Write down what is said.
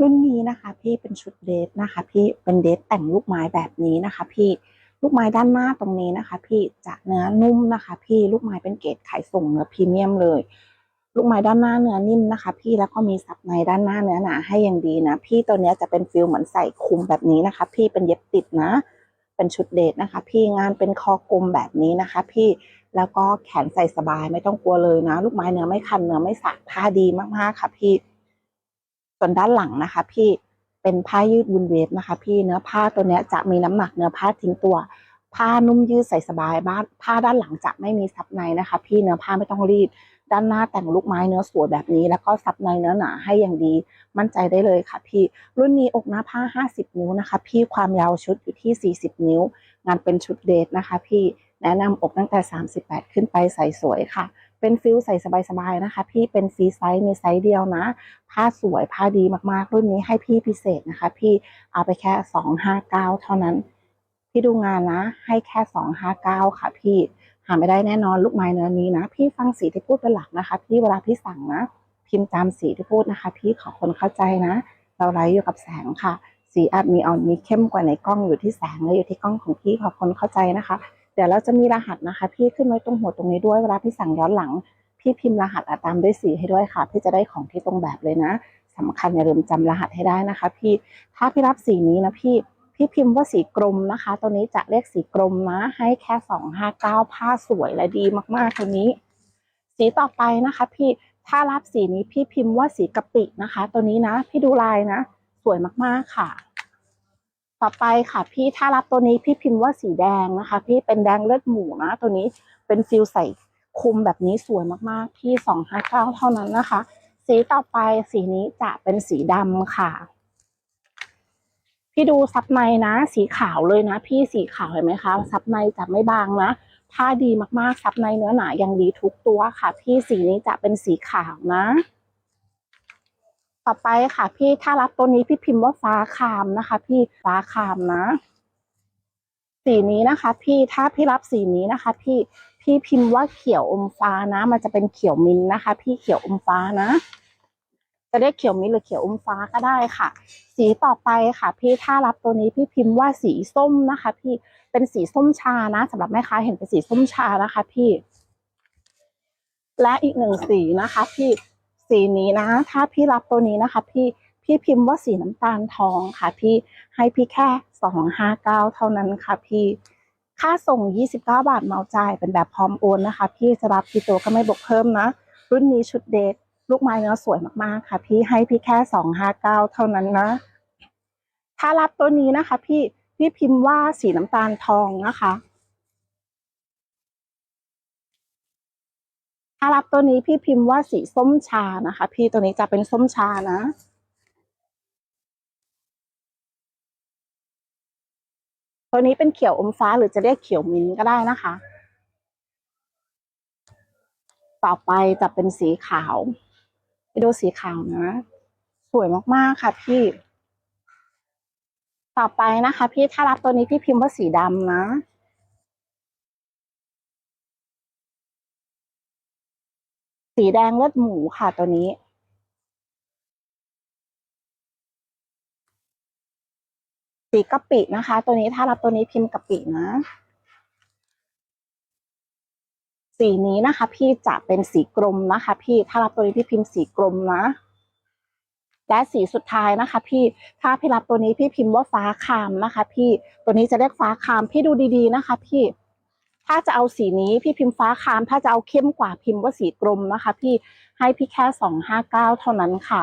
รุ่นนี้นะคะ พี่เป็นชุดเดทนะคะ พี่เป็นเดทแต่งลูกไม้แบบนี้นะคะ พี่ลูกไม้ด้านหน้าตรงนี้นะคะ พี่จะเนื้อนุ่มนะคะ พี่ลูกไม้เป็นเกรดขายส่งเนื้อพรีเมียมเลย ลูกไม้ด้านหน้าเนื้อนิ่มนะคะ พี่แล้วก็มีสับในด้านหน้าเนื้อหนาให้อย่างดีนะ พี่ตัวนี้จะเป็นฟิลเหมือนใส่คลุมแบบนี้นะคะ พี่เป็นเย็บติดนะ เป็นชุดเดทนะคะ พี่งานเป็นคอกลมแบบนี้นะคะ พี่แล้วก็แขนใส่สบายไม่ต้องกลัวเลยนะ ลูกไม้เนื้อไม่คันเนื้อไม่สักผ้าดีมากๆค่ะ พี่ ส่วนด้านหลังนะคะ พี่เป็นผ้ายืดวุนเวฟนะคะ พี่เนื้อผ้าตัวเนี้ยจะมีน้ำหนักเนื้อผ้าทิ้งตัว ผ้านุ่มยืดใส่สบายบ้านผ้าด้านหลังจะไม่มีซับในนะคะ พี่เนื้อผ้าไม่ต้องรีด ด้านหน้าแต่งลูกไม้เนื้อสวยแบบนี้ แล้วก็ซับในเนื้อหนาให้อย่างดี มั่นใจได้เลยค่ะ พี่ รุ่นนี้อกหน้าผ้า 50 นิ้วนะคะ พี่ความยาวชุดอยู่ที่ 40 นิ้ว งานเป็นชุดเดทนะคะ พี่แนะนำอกตั้งแต่ 38 ขึ้นไปใส่สวยค่ะ เป็นฟิลใส่สบายๆนะคะ พี่เป็นฟรีไซส์มีไซส์เดียวนะ ผ้าสวยผ้าดีมากๆ รุ่นนี้ให้พี่พิเศษนะคะ พี่เอาไปแค่259เท่านั้น พี่ดูงานนะ ให้แค่259ค่ะ พี่หาไม่ได้แน่นอนลูกไม้เนื้อนี้นะ พี่ฟังสีที่พูดเป็นหลักนะคะ พี่เวลาพี่สั่งนะ พิมพ์ตามสีที่พูดนะคะ พี่ขอคนเข้าใจนะ เราไลฟ์อยู่กับแสงค่ะ สีอาจมีอ่อนมีเข้มกว่าในกล้องอยู่ที่แสงและอยู่ที่กล้องของพี่ขอคนเข้าใจนะคะ เดี๋ยวเราจะมีรหัสนะคะ พี่ขึ้นไว้ตรงหัวตรงนี้ด้วยเวลาพี่สั่งย้อนหลัง พี่พิมพ์รหัสตามด้วยสีให้ด้วยค่ะ พี่จะได้ของที่ตรงแบบเลยนะสำคัญอย่าลืมจำรหัสให้ได้นะคะ พี่ถ้าพี่รับสีนี้นะพี่พี่พิมพ์ว่าสีกรมนะคะ ตัวนี้จะเรียกสีกรมนะให้แค่สองห้าเก้าผ้าสวยและดีมากๆตัวนี้ สีต่อไปนะคะ พี่ถ้ารับสีนี้พี่พิมพ์ว่าสีกะปินะคะ ตัวนี้นะ พี่ดูลายนะ สวยมากๆค่ะ ต่อไปค่ะพี่ถ้ารับตัวนี้พี่พิมพ์ว่าสีแดงนะคะ พี่เป็นแดงเลือดหมูนะ ตัวนี้เป็นฟิลใส่คุมแบบนี้สวยมากๆพี่สองห้าเก้าเท่านั้นนะคะ สีต่อไปสีนี้จะเป็นสีดำค่ะ พี่ดูซับในนะ สีขาวเลยนะ พี่สีขาวเห็นไหมคะซับในจะไม่บางนะผ้าดีมากๆซับในเนื้อหนายังดีทุกตัวค่ะ พี่สีนี้จะเป็นสีขาวนะ ต่อไปค่ะพี่ถ้ารับตัวนี้พี่พิมพ์ว่าฟ้าคามนะคะ พี่ฟ้าคามนะ สีนี้นะคะ พี่ถ้าพี่รับสีนี้นะคะ พี่พี่พิมพ์ว่าเขียวอมฟ้านะ มันจะเป็นเขียวมินนะคะ พี่เขียวอมฟ้านะจะเรียกเขียวมินหรือเขียวอมฟ้าก็ได้ค่ะ สีต่อไปค่ะ พี่ถ้ารับตัวนี้พี่พิมพ์ว่าสีส้มนะคะ พี่เป็นสีส้มชานะสำหรับแม่ค้าเห็นเป็นสีส้มชานะคะ พี่ และอีกหนึ่งสีนะคะ พี่ สีนี้นะ ถ้าพี่รับตัวนี้นะคะ พี่พี่พิมพ์ว่าสีน้ำตาลทองค่ะ พี่ให้พี่แค่สองห้าเก้าเท่านั้นค่ะพี่ค่าส่ง 29 บาทเมาจ่ายเป็นแบบพร้อมโอนนะคะ พี่จะรับกี่ตัวก็ไม่บวกเพิ่มนะ รุ่นนี้ชุดเดทลูกไม้เนื้อสวยมากๆค่ะ พี่ให้พี่แค่ 259 เท่านั้นนะ ถ้ารับตัวนี้นะคะ พี่พี่พิมพ์ว่าสีน้ำตาลทองนะคะารับตัวนี้พี่พิมพ์ว่าสีส้มชานะคะ พี่ตัวนี้จะเป็นส้มชานะ ตัวนี้เป็นเขียวอมฟ้าหรือจะเรียกเขียวมิ้นก็ได้นะคะ ต่อไปจะเป็นสีขาวไปดูสีขาวนะ สวยมากๆค่ะพี่ ต่อไปนะคะ พี่ถ้ารับตัวนี้พี่พิมพ์ว่าสีดำนะ สีแดงเลือดหมูค่ะตัวนี้ สีกะปินะคะ ตัวนี้ถ้ารับตัวนี้พิมพ์กะปินะ สีนี้นะคะ พี่จะเป็นสีกรมนะคะ พี่ถ้ารับตัวนี้พี่พิมพ์สีกรมนะและสีสุดท้ายนะคะ พี่ถ้าพี่รับตัวนี้พี่พิมพ์ว่าฟ้าคามนะคะ พี่ตัวนี้จะเรียกฟ้าคามพี่ดูดีๆนะคะ พี่ ถ้าจะเอาสีนี้พี่พิมพ์ฟ้าคาม ถ้าจะเอาเข้มกว่าพิมพ์ว่าสีกรมนะคะ พี่ให้พี่แค่สองห้าเก้าเท่านั้นค่ะ